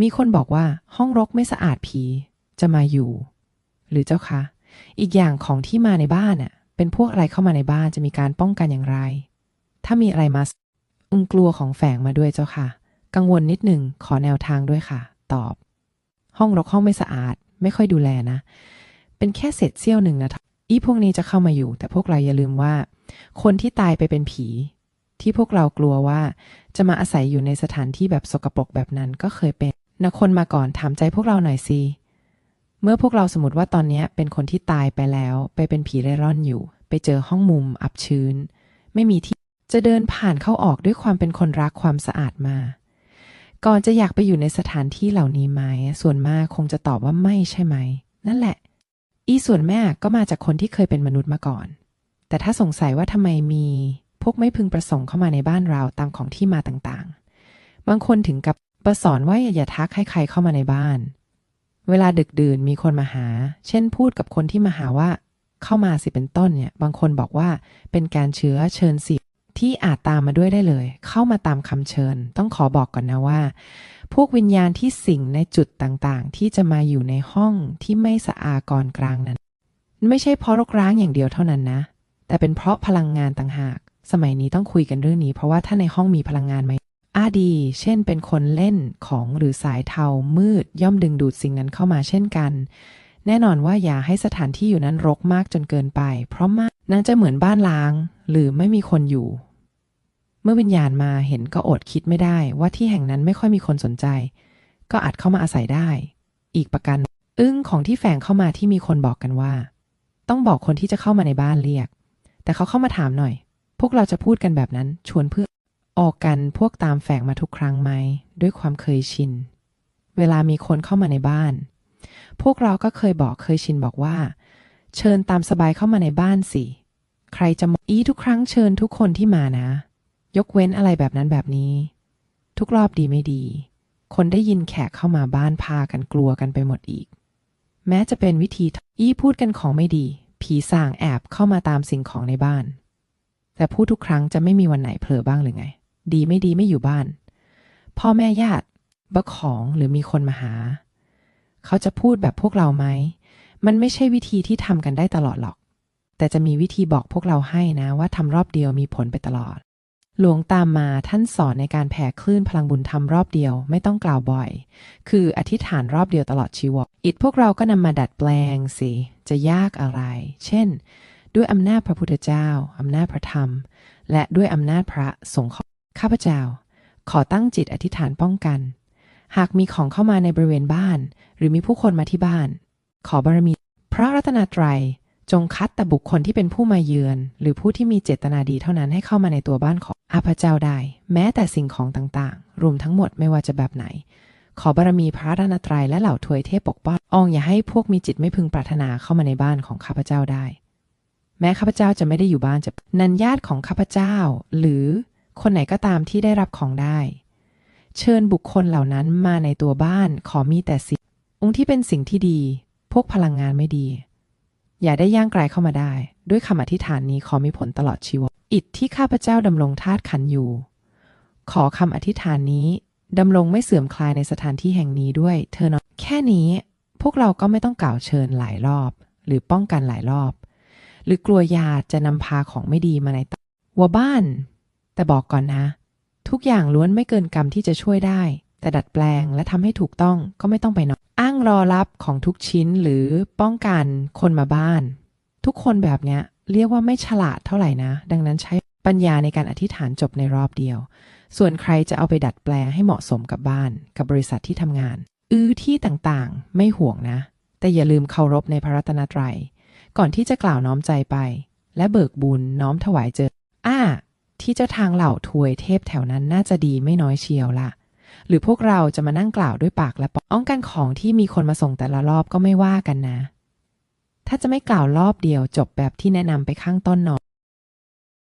มีคนบอกว่าห้องรกไม่สะอาดผีจะมาอยู่ หรือเจ้าคะ อีกอย่างของที่มาในบ้านน่ะ เป็นพวกอะไรเข้ามาในบ้านจะมีการป้องกันอย่างไร ถ้ามีอะไรมาอุงกลัวของแฝงมาด้วยเจ้าค่ะ กังวลนิดหนึ่งขอแนวทางด้วยค่ะ ตอบ ห้องรกห้องไม่สะอาด ไม่ค่อยดูแลนะ เป็นแค่เศษเสี้ยวหนึ่งนะอีพวกนี้จะเข้ามาอยู่ แต่พวกเราอย่าลืมว่า คนที่ตายไปเป็นผี ที่พวกเรากลัวว่า จะมาอาศัยอยู่ในสถานที่แบบสกปรกแบบนั้นก็เคยเป็น นะคนมาก่อนถามใจพวกเราหน่อยสิเมื่อพวกเราสมมติว่าตอนนี้เป็นคนที่ตายไปแล้ว ไปเป็นผีเร่ร่อนอยู่ ไปเจอห้องมุม อับชื้น ไม่มีที่จะเดินผ่านเข้าออกด้วยความเป็นคนรักความสะอาดมา ก่อนจะอยากไปอยู่ในสถานที่เหล่านี้ไหมส่วนมากคงจะตอบว่าไม่ใช่ไหม นั่นแหละ อีส่วนแม่ก็มาจากคนที่เคยเป็นมนุษย์มาก่อน แต่ถ้าสงสัยว่าทำไมมี พวกไม่พึงประสงค์เข้ามาในบ้านเราตามของที่มาต่างๆ บางคนถึงกับ ประสอนว่าอย่าทักให้ใครเข้ามาในบ้าน เวลาดึกดื่นมีคนมาหา เช่นพูดกับคนที่มาหาว่า เข้ามาสิเป็นต้นเนี่ย บางคนบอกว่าเป็นการเชื้อเชิญสิที่อาจตามมาด้วยได้เลย เข้ามาตามคำเชิญ ต้องขอบอกก่อนนะว่า พวกวิญญาณที่สิงในจุดต่างๆ ที่จะมาอยู่ในห้องที่ไม่สะอากรกลางนั้น ไม่ใช่เพราะรกร้างอย่างเดียวเท่านั้นนะ แต่เป็นเพราะพลังงานต่างหาก สมัยนี้ต้องคุยกันเรื่องนี้ เพราะว่าถ้าในห้องมีพลังงานไหม ดี เช่นเป็นคนเล่นของหรือสายเทามืดย่อมดึงดูดสิ่งนั้นเข้ามาเช่นกัน แน่นอนว่าอย่าให้สถานที่อยู่นั้นรกมากจนเกินไป เพราะมากนั้นจะเหมือนบ้านล้าง หรือไม่มีคนอยู่ เมื่อวิญญาณมาเห็นก็อดคิดไม่ได้ว่าที่แห่งนั้นไม่ค่อยมีคนสนใจ ก็อาจเข้ามาอาศัยได้ อีกประการอึ้งของที่แฝงเข้ามาที่มีคนบอกกันว่า ต้องบอกคนที่จะเข้ามาในบ้านเรียก แต่เขาเข้ามาถามหน่อย พวกเราจะพูดกันแบบนั้นชวนเพื่อ ออกกันพวกตามแฝงมาทุกครั้งไหม ด้วยความเคยชิน เวลามีคนเข้ามาในบ้าน พวกเราก็เคยบอกเคยชินบอกว่า เชิญตามสบายเข้ามาในบ้านสิ ใครจะอีทุกครั้งเชิญทุกคนที่มานะ ยกเว้นอะไรแบบนั้นแบบนี้ ทุกรอบดีไม่ดี คนได้ยินแขกเข้ามาบ้านพากันกลัวกันไปหมดอีก แม้จะเป็นวิธีอีพูดกันของไม่ดี ผีสางแอบเข้ามาตามสิ่งของในบ้าน แต่พูดทุกครั้งจะไม่มีวันไหนเผลอบ้างหรือไง ดีไม่ดีไม่อยู่บ้าน พ่อแม่ญาติบะของหรือมีคนมาหา เขาจะพูดแบบพวกเราไหม มันไม่ใช่วิธีที่ทำกันได้ตลอดหรอก แต่จะมีวิธีบอกพวกเราให้นะว่าทำรอบเดียวมีผลไปตลอด หลวงตามมาท่านสอนในการแผ่คลื่นพลังบุญทำรอบเดียวไม่ต้องกล่าวบ่อย คืออธิษฐานรอบเดียวตลอดชีวิตอิดพวกเราก็นำมาดัดแปลงสิ จะยากอะไร เช่น ด้วยอำนาจพระพุทธเจ้าอำนาจพระธรรม และด้วยอำนาจพระสงฆ์ ข้าพเจ้า ขอตั้งจิตอธิษฐานป้องกัน หากมีของเข้ามาในบริเวณบ้าน หรือมีผู้คนมาที่บ้าน ขอบารมี พระรัตนตรัยจงคัดแต่บุคคลที่เป็นผู้มาเยือน หรือผู้ที่มีเจตนาดีเท่านั้นให้เข้ามาในตัวบ้านของอาพเจ้าได้ แม้แต่สิ่งของต่างๆ รวมทั้งหมดไม่ว่าจะแบบไหน ขอบารมีพระรัตนตรัยและเหล่าทวยเทพปกป้องอองอย่าให้พวกมีจิตไม่พึงปรารถนาเข้ามาในบ้านของข้าพเจ้าได้ แม้ข้าพเจ้าจะไม่ได้อยู่บ้านจะนันญาติของข้าพเจ้า หรือ คนไหนก็ตามที่ได้รับของได้ เชิญบุคคลเหล่านั้นมาในตัวบ้านขอมีแต่สิ่งองค์ที่เป็นสิ่งที่ดี พวกพลังงานไม่ดี อย่าได้ย่างกลเข้ามาได้ ด้วยคำอธิษฐานนี้ขอมีผลตลอดชีวิตอิฐที่ข้าพเจ้าดำรงธาตุขันอยู่ ขอคำอธิษฐานนี้ดำรงไม่เสื่อมคลายในสถานที่แห่งนี้ด้วย เธอนาะแค่นี้พวกเราก็ไม่ต้องกล่าวเชิญหลายรอบ หรือป้องกันหลายรอบ หรือกลัวยาจะนำพาของไม่ดีมาในวัวบ้าน แต่บอกก่อนนะ ทุกอย่างล้วนไม่เกินกรรมที่จะช่วยได้ แต่ดัดแปลงและทำให้ถูกต้องก็ไม่ต้องไปนอนอ้างรอรับของทุกชิ้นหรือป้องกันคนมาบ้าน ทุกคนแบบเนี้ยเรียกว่าไม่ฉลาดเท่าไหร่นะ ดังนั้นใช้ปัญญาในการอธิษฐานจบในรอบเดียว ส่วนใครจะเอาไปดัดแปลงให้เหมาะสมกับบ้าน กับบริษัทที่ทำงาน อื้อที่ต่างๆ ไม่ห่วงนะ แต่อย่าลืมเคารพในพระรัตนตรัย ก่อนที่จะกล่าวน้อมใจไป และเบิกบุญน้อมถวายเจอ ที่เจ้าทางเหล่าทวยเทพแถวนั้นน่าจะดีไม่น้อยเชียวล่ะ หรือพวกเราจะมานั่งกล่าวด้วยปากและป้องกันของที่มีคนมาส่งแต่ละรอบก็ไม่ว่ากันนะ ถ้าจะไม่กล่าวรอบเดียวจบแบบที่แนะนำไปข้างต้นนอ